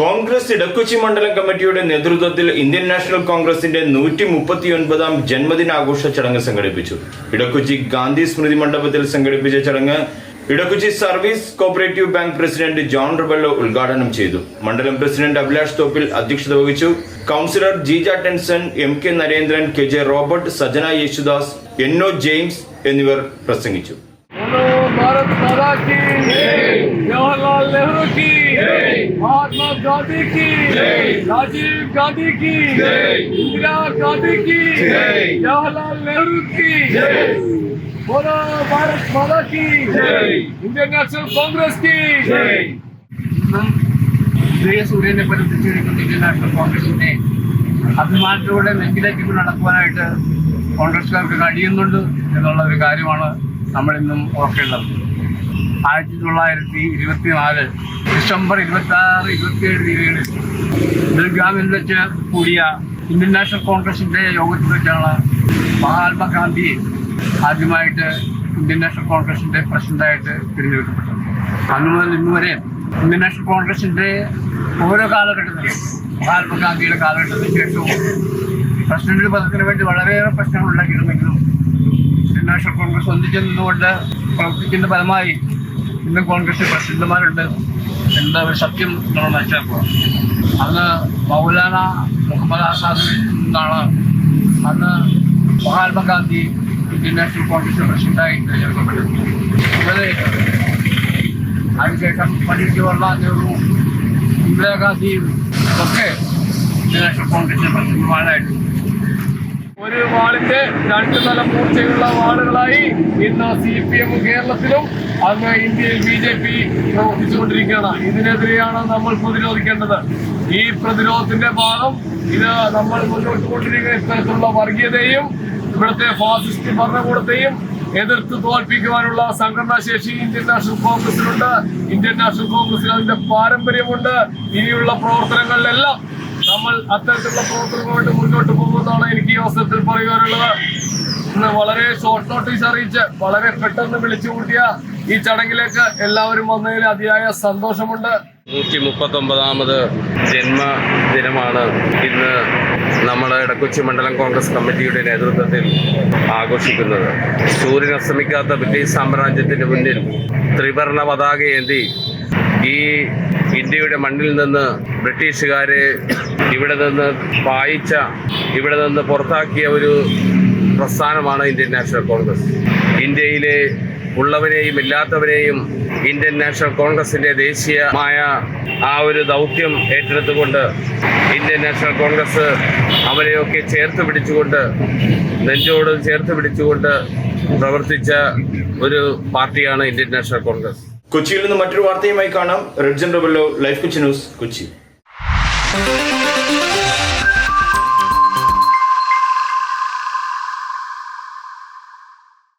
കോൺഗ്രസ് ഇടക്കൊച്ചി മണ്ഡലം കമ്മിറ്റിയുടെ നേതൃത്വത്തിൽ ഇന്ത്യൻ നാഷണൽ കോൺഗ്രസിന്റെ നൂറ്റി മുപ്പത്തിയൊൻപതാം ജന്മദിനാഘോഷ ചടങ്ങ് സംഘടിപ്പിച്ചു. ഇടക്കൊച്ചി ഗാന്ധി സ്മൃതി മണ്ഡപത്തിൽ സംഘടിപ്പിച്ച ചടങ്ങ് Edakochi service cooperative bank president John Rebello ഉദ്ഘാടനം ചെയ്തു. മണ്ഡലം പ്രസിഡന്റ് അഭിലാഷ് തോപ്പിൽ അധ്യക്ഷത വഹിച്ചു. Councillor Jeeja Tenson M K Narendran K J Robert Sajana Yesudas N O James എന്നിവർ പ്രസംഗിച്ചു. ജവഹർലാൽ നെഹ്റു महात्मा गांधी की राजीव गांधी की इंदिरा गांधी की जवाहरलाल नेहरू की बोलो भारत माता की इंडियन नेशनल कांग्रेस की ഇന്നും ഉദയസൂര്യനെ പ്രതിഷ്ഠിച്ചിരിക്കുന്ന ഇന്ത്യൻ നാഷണൽ കോൺഗ്രസിനെ അഭിമാനത്തോടെ നെഞ്ചിലേക്ക് നടക്കുവാനായിട്ട് കോൺഗ്രസ്സുകാർക്ക് കഴിയുന്നുണ്ട് എന്നുള്ള ഒരു കാര്യമാണ് നമ്മൾ ഇന്നും ഓർക്കേണ്ടത് ആയിരത്തി തൊള്ളായിരത്തി ഇരുപത്തിനാല് ഡിസംബർ ഇരുപത്തി ആറ് ഇരുപത്തിയേഴ് തീയതികളിൽ ബെൽഗാമിൽ വെച്ച് കൂടിയ ഇന്ത്യൻ നാഷണൽ കോൺഗ്രസിന്റെ യോഗത്തിൽ വെച്ചാണ് മഹാത്മാഗാന്ധി ആദ്യമായിട്ട് ഇന്ത്യൻ നാഷണൽ കോൺഗ്രസിന്റെ പ്രസിഡന്റായിട്ട് തിരഞ്ഞെടുക്കപ്പെട്ടത്. അന്ന് മുതൽ ഇന്ന് വരെ ഇന്ത്യൻ നാഷണൽ കോൺഗ്രസിന്റെ ഓരോ കാലഘട്ടത്തിലും മഹാത്മാഗാന്ധിയുടെ കാലഘട്ടത്തിന് ശേഷവും പ്രസിഡന്റ് പദത്തിന് വേണ്ടി വളരെയേറെ പ്രശ്നങ്ങൾ ഉണ്ടാക്കിയിരുന്നെങ്കിലും നാഷണൽ കോൺഗ്രസ് ഒന്നിച്ചു നിന്നുകൊണ്ട് പ്രവർത്തിക്കുന്ന ഫലമായി ഇന്ന് കോൺഗ്രസ് പ്രസിഡന്റുമാരുണ്ട്. എന്താ ഒരു സത്യം നമ്മൾ മനസ്സിലാക്കുക അന്ന് മൗലാന മുഹമ്മദ് ആസാദ് നിന്നാണ് അന്ന് മഹാത്മാഗാന്ധി ഇന്ത്യൻ നാഷണൽ കോൺഗ്രസ് പ്രസിഡന്റായി തിരഞ്ഞെടുക്കപ്പെട്ടത്. അതിനുശേഷം പണ്ഡിറ്റ് ജവഹർലാൽ നെഹ്റു ഇന്ദിരാഗാന്ധിയും ഒക്കെ ഇന്ത്യൻ നാഷണൽ കോൺഗ്രസിന്റെ പ്രസിഡന്റുമാരായിട്ട് ഒരു വാളിന്റെ രണ്ട് തല മൂർച്ചയുള്ള വാളുകളായി ഇന്ന് സി പി എം കേരളത്തിലും അന്ന് ഇന്ത്യയിൽ ബി ജെ പി പ്രവർത്തിച്ചുകൊണ്ടിരിക്കുകയാണ്. ഇതിനെതിരെയാണ് നമ്മൾ പ്രതിരോധിക്കേണ്ടത്. ഈ പ്രതിരോധത്തിന്റെ ഭാഗം ഇത് നമ്മൾ മുന്നോട്ട് കൊണ്ടിരിക്കുന്ന ഇത്തരത്തിലുള്ള വർഗീയതയും ഇവിടുത്തെ ഫാസിസ്റ്റ് ഭരണകൂടത്തെയും എതിർത്ത് തോൽപ്പിക്കുവാനുള്ള സംഘടനാശേഷി ഇന്ത്യൻ നാഷണൽ കോൺഗ്രസിനുണ്ട് ഇന്ത്യൻ നാഷണൽ കോൺഗ്രസിന് അതിന്റെ പാരമ്പര്യമുണ്ട്. ഇനിയുള്ള പ്രവർത്തനങ്ങളിലെല്ലാം നമ്മൾ അത്തരത്തിലുള്ള പ്രവർത്തനങ്ങളുമായിട്ട് മുന്നോട്ട് പോകുമെന്നാണ് എനിക്ക് ഈ അവസരത്തിൽ പറയുവാനുള്ളത് ഇന്ന് വളരെ ഷോർട്ട് നോട്ടീസ് അറിയിച്ച് വളരെ പെട്ടെന്ന് വിളിച്ചു കൂട്ടിയ ഈ ചടങ്ങിലേക്ക് എല്ലാവരും വന്നതിൽ അതിയായ സന്തോഷമുണ്ട്. നൂറ്റി മുപ്പത്തൊമ്പതാമത് ജന്മദിനമാണ്. ഇന്ന് നമ്മൾ ഇടക്കൊച്ചി മണ്ഡലം കോൺഗ്രസ് കമ്മിറ്റിയുടെ നേതൃത്വത്തിൽ ആഘോഷിക്കുന്നത്. സൂര്യൻ അസ്തമിക്കാത്ത ബ്രിട്ടീഷ് സാമ്രാജ്യത്തിന് മുന്നിൽ ത്രിവർണ പതാകയേന്തി ഈ ഇന്ത്യയുടെ മണ്ണിൽ നിന്ന് ബ്രിട്ടീഷുകാരെ ഇവിടെ നിന്ന് പായിച്ച ഇവിടെ നിന്ന് പുറത്താക്കിയ ഒരു പ്രസ്ഥാനമാണ് ഇന്ത്യൻ നാഷണൽ കോൺഗ്രസ്. ഇന്ത്യയിലെ ഉള്ളവരെയും ഇല്ലാത്തവരെയും ഇന്ത്യൻ നാഷണൽ കോൺഗ്രസിന്റെ ദേശീയമായ ആ ഒരു ദൗത്യം ഏറ്റെടുത്തുകൊണ്ട് ഇന്ത്യൻ നാഷണൽ കോൺഗ്രസ് അവരെയൊക്കെ ചേർത്ത് പിടിച്ചുകൊണ്ട് നെഞ്ചോട് ചേർത്ത് പിടിച്ചുകൊണ്ട് പ്രവർത്തിച്ച ഒരു പാർട്ടിയാണ് ഇന്ത്യൻ നാഷണൽ കോൺഗ്രസ്. കൊച്ചിയിൽ നിന്ന് മറ്റൊരു വാർത്തയുമായി കാണാം. റെഡ്ജൻ റബല്ലോ ലൈഫ് കൊച്ചി ന്യൂസ് കൊച്ചി.